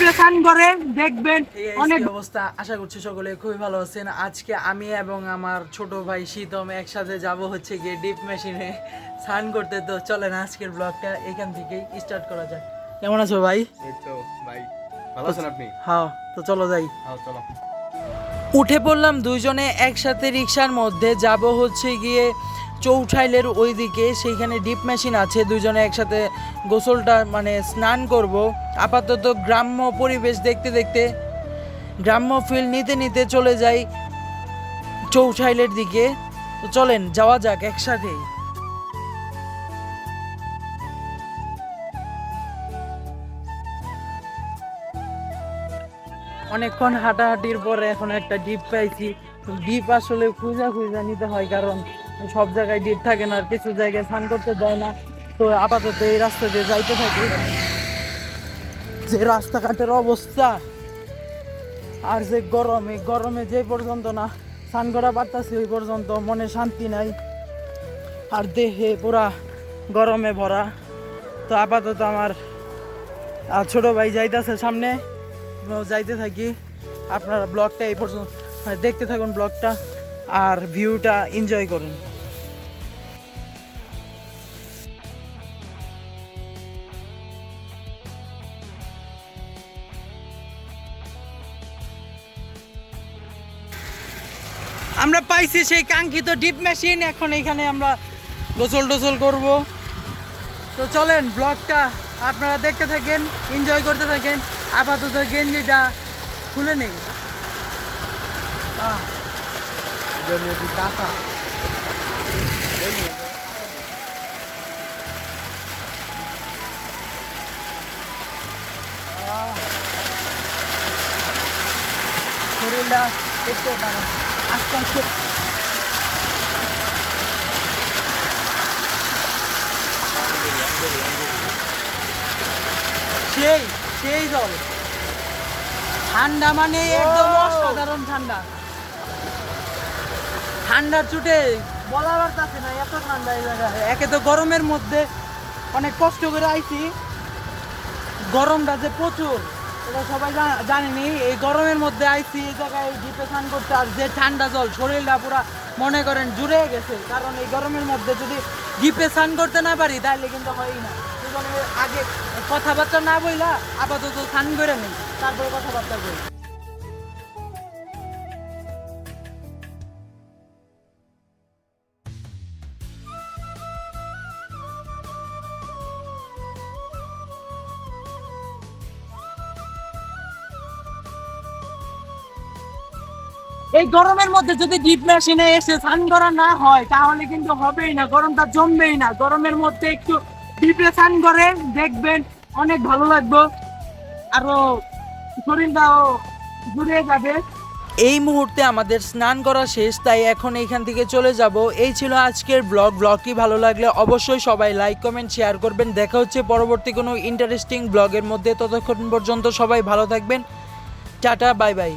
Depression করে দেখবেন অনেক অনেক অবস্থা আশা করছি সকলে খুবই ভালো আছেন। আজকে আমি এবং আমার ছোট ভাই শীতম একসাথে যাব হচ্ছে গিয়ে ডিপ মেশিনে স্নান করতে। তো চলেন আজকের ব্লগটা এখান থেকেই স্টার্ট করা যাক। কেমন আছো ভাই? ভাই ভালো আছেন আপনি? হ্যাঁ তো চলো যাই। হ্যাঁ চলো। উঠে পড়লাম দুইজনে একসাথে রিক্সার মধ্যে যাব হচ্ছে গিয়ে চৌঠাইলের ওইদিকে সেইখানে ডিপ মেশিন আছে দুজনে একসাথে গোসলটা মানে স্নান করব। আপাতত গ্রাম্য পরিবেশ দেখতে দেখতে, গ্রাম্য ফিল নিতে নিতে চলে যাই চৌঠাইলের দিকে। তো চলেন, যাওয়া যাক একসাথেই অনেকক্ষণ হাঁটাহাঁটির পরে এখন একটা ডিপ পাইছি। ডিপ আসলে খুঁজা খুঁজা নিতে হয়, কারণ সব জায়গায় ডিপ থাকে না আর কিছু জায়গায় স্নান করতে দেয় না। তো আপাতত এই রাস্তা দিয়ে যাইতে থাকি। যে রাস্তাঘাটের অবস্থা, আর যে গরম এই গরমে যে পর্যন্ত না স্নান করা পারতাছি, ওই পর্যন্ত মনে শান্তি নাই। আর দেহে পুরা গরমে ভরা। তো আপাতত আমার ছোট ভাই যাইতেছে সামনে। যাইতে থাকি। আপনারা ব্লগটা এই পর্যন্ত মানে দেখতে থাকুন ব্লগটা, আর ভিউটা এনজয় করুন। আমরা পাইছি সেই কাঙ্ক্ষিত ডিপ মেশিন এখন এখানে আমরা গোসল টোসল করব। তো চলেন ব্লগটা আপনারা দেখতে থাকেন এনজয় করতে থাকেন। আপাতত গেঞ্জিটা খুলে নেই। শরীরটা একটু আস্তে আস্তে সেই সেই জল। ঠান্ডা মানে একদম অসাধারণ ঠান্ডা। ঠান্ডার চুটে বলা কাছে না এত ঠান্ডা এই জায়গায়। একে তো গরমের মধ্যে অনেক কষ্ট করে আইছি। গরমটা যে প্রচুর। এটা সবাই জানেনি, এই গরমের মধ্যে আইছি, এই জায়গায় ডিপে স্নান করতে আর যে ঠান্ডা জল শরীরটা পুরা মনে করেন জুড়ে গেছে। কারণ এই গরমের মধ্যে যদি ডিপে স্নান করতে না পারি তাহলে কিন্তু হয়ই না। আগে কথাবার্তা না বইলা আপাতত স্নান করে নেই, তারপরে কথাবার্তা বলি এই গরমের মধ্যে যদি ডিপ মেশিনে এসে স্নান করা না হয়, তাহলে কিন্তু হবেই না, গরমটা জমবেই না। গরমের মধ্যে একটু ডিপে স্নান করে দেখবেন, অনেক ভালো লাগবে। আরও শরীরটাও জুড়ে যাবে। এই মুহূর্তে আমাদের স্নান করা শেষ, তাই এখন এইখান থেকে চলে যাব। এই ছিল আজকের ব্লগ। ব্লগটি ভালো লাগলে অবশ্যই সবাই লাইক, কমেন্ট, শেয়ার করবেন। দেখা হচ্ছে পরবর্তী কোনো ইন্টারেস্টিং ব্লগের মধ্যে। ততক্ষণ পর্যন্ত সবাই ভালো থাকবেন। টাটা, বাই বাই।